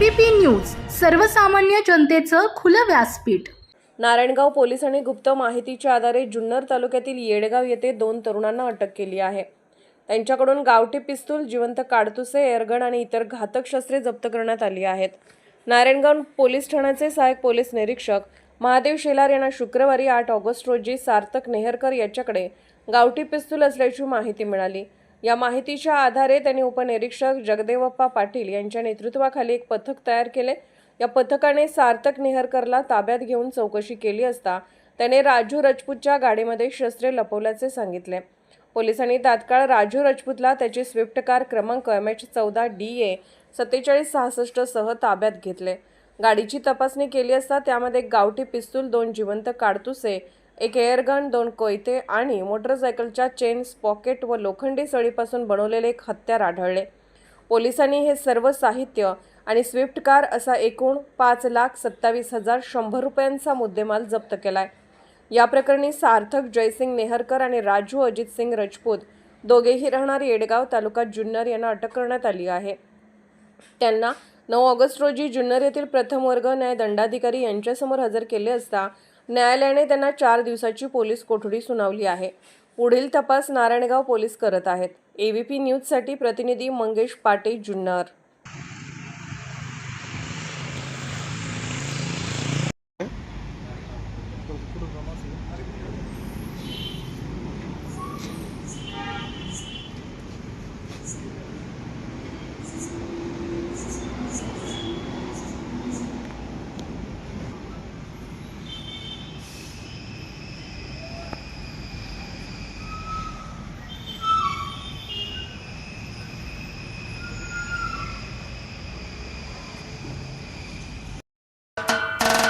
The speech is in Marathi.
एबीपी न्यूज सर्वसामान्य जनतेचं खुलं व्यासपीठ. नारायणगाव पोलिसांनी गुप्त माहितीच्या आधारे जुन्नर तालुक्यातील येडगाव येथे दोन तरुणांना अटक केली आहे. त्यांच्याकडून गावठी पिस्तूल जिवंत काडतुसे एअरगन आणि इतर घातक शस्त्रे जप्त करण्यात आली आहेत. नारायणगाव पोलीस ठाण्याचे सहाय्यक पोलीस निरीक्षक महादेव शेलार यांना शुक्रवारी आठ ऑगस्ट रोजी सार्थक नेहरकर याच्याकडे गावठी पिस्तूल असल्याची माहिती मिळाली. या माहितीच्या आधारे त्यांनी उपनिरीक्षक जगदेवप्पा पाटील यांच्या नेतृत्वाखाली एक पथक तयार केले. या पथकाने सार्थक नेहरकरला ताब्यात घेऊन चौकशी केली असता त्याने राजू राजपूतच्या गाडीमध्ये शस्त्रे लपवल्याचे सांगितले. पोलिसांनी तात्काळ राजू राजपूतला त्याची स्विफ्ट कार क्रमांक एम एच चौदा डी ए सत्तेचाळीस सहासष्ट सह ताब्यात घेतले. गाडीची तपासणी केली असता त्यामध्ये एक गावठी पिस्तूल दोन जिवंत काडतुसे एक एअरगन दोन कोयते आणि मोटरसायकलच्या चेन्स पॉकेट व लोखंडी सळीपासून बनवलेले एक हत्यार आढळले. पोलिसांनी हे सर्व साहित्य आणि स्विफ्ट कार असा एकूण पाच लाख सत्तावीस हजार शंभर रुपयांचा मुद्देमाल जप्त केला आहे या प्रकरणी सार्थक जयसिंग नेहरकर आणि राजू अजित सिंग राजपूत दोघेही राहणारे येडगाव तालुका जुन्नर यांना अटक करण्यात आली आहे. त्यांना नऊ ऑगस्ट रोजी जुन्नर येथील प्रथम वर्ग न्याय दंडाधिकारी यांच्यासमोर हजर केले असता न्यायालयाने त्यांना चार दिवसाची पोलीस कोठडी सुनावली आहे. पुढील तपास नारायणगाव पोलीस करत आहेत. एबीपी न्यूजसाठी प्रतिनिधी मंगेश पाटे जुन्नर.